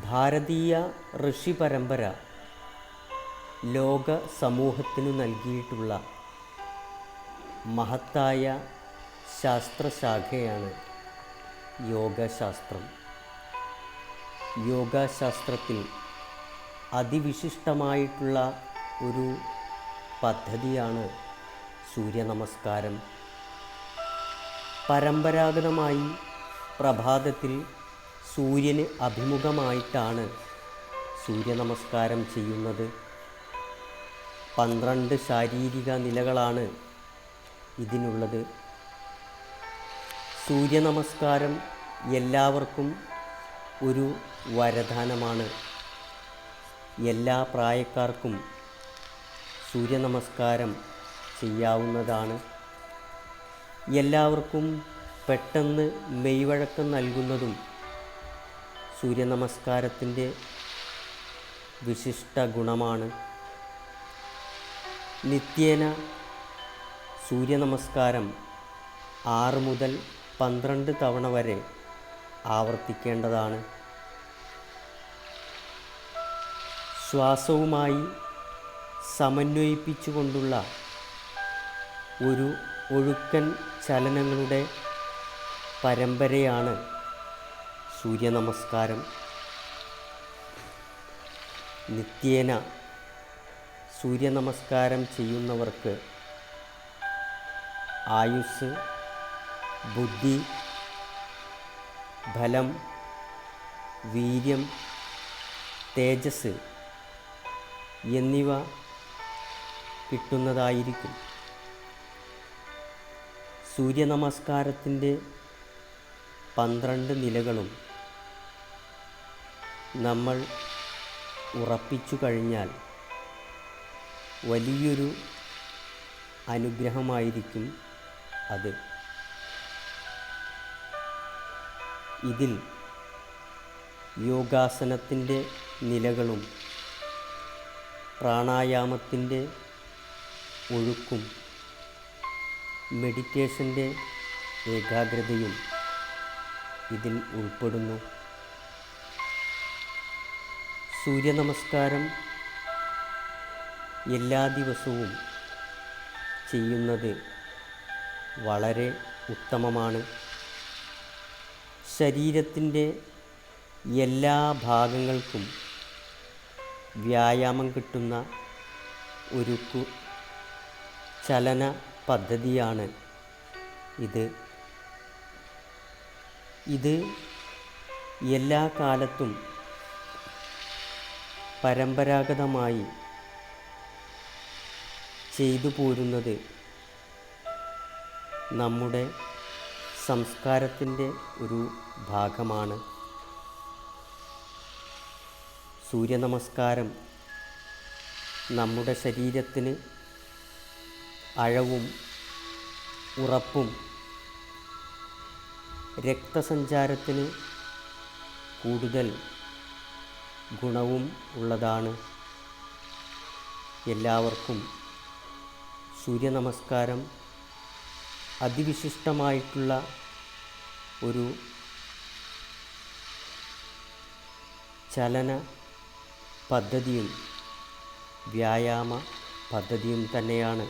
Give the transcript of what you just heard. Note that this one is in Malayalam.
ഭാരതീയ ഋഷി പരമ്പര ലോക സമൂഹത്തിനു നൽകിയിട്ടുള്ള മഹത്തായ ശാസ്ത്രശാഖയാണ് യോഗശാസ്ത്രം. യോഗശാസ്ത്രത്തിൽ അതിവിശിഷ്ടമായിട്ടുള്ള ഒരു പദ്ധതിയാണ് സൂര്യനമസ്കാരം. പരമ്പരാഗതമായി പ്രഭാതത്തിൽ സൂര്യന് അഭിമുഖമായിട്ടാണ് സൂര്യനമസ്കാരം ചെയ്യുന്നത്. പന്ത്രണ്ട് ശാരീരിക നിലകളാണ് ഇതിനുള്ളത്. സൂര്യനമസ്കാരം എല്ലാവർക്കും ഒരു വരദാനമാണ്. എല്ലാ പ്രായക്കാർക്കും സൂര്യനമസ്കാരം ചെയ്യാവുന്നതാണ്. എല്ലാവർക്കും പെട്ടെന്ന് മെയ്വഴക്കം നൽകുന്നതും സൂര്യനമസ്കാരത്തിന്റെ വിശിഷ്ട ഗുണമാണ് നിത്യേന സൂര്യനമസ്കാരം ആറ് മുതൽ പന്ത്രണ്ട് തവണ വരെ ആവർത്തിക്കേണ്ടതാണ്. ശ്വാസവുമായി സമന്വയിപ്പിച്ചുകൊണ്ടുള്ള ഒരു ഒഴുക്കൻ ചലനങ്ങളുടെ പരമ്പരയാണ് സൂര്യനമസ്കാരം. നിത്യേന സൂര്യനമസ്കാരം ചെയ്യുന്നവർക്ക് ആയുസ് ബുദ്ധി ഫലം വീര്യം തേജസ് എന്നിവ കിട്ടുന്നതായിരിക്കും. സൂര്യനമസ്കാരത്തിന്റെ പന്ത്രണ്ട് നിലകളും നമ്മൾ ഉറപ്പിച്ചു കഴിഞ്ഞാൽ വലിയൊരു അനുഗ്രഹമായിരിക്കും അത്. ഇതിൽ യോഗാസനത്തിന്റെ നിലകളും പ്രാണായാമത്തിന്റെ ഒഴുക്കും മെഡിറ്റേഷന്റെ ഏകാഗ്രതയും ഇതിൽ ഉൾപ്പെടുന്നു. സൂര്യനമസ്കാരം എല്ലാ ദിവസവും ചെയ്യുന്നത് വളരെ ഉത്തമമാണ്. ശരീരത്തിന്റെ എല്ലാ ഭാഗങ്ങൾക്കും വ്യായാമം കിട്ടുന്ന ഒരു ചലന പദ്ധതിയാണ് ഇത്. ഇത് എല്ലാ കാലത്തും പരമ്പരാഗതമായി ചെയ്തു പോരുന്നത് നമ്മുടെ സംസ്കാരത്തിന്റെ ഒരു ഭാഗമാണ്. സൂര്യനമസ്കാരം നമ്മുടെ ശരീരത്തിന് അഴവും ഉറപ്പും രക്തസഞ്ചാരത്തിന് കൂടുതൽ ഗുണവും ഉള്ളതാണ്. എല്ലാവർക്കും സൂര്യനമസ്കാരം അതിവിശിഷ്ടമായിട്ടുള്ള ഒരു ചലന പദ്ധതിയും വ്യായാമ പദ്ധതിയും തന്നെയാണ്.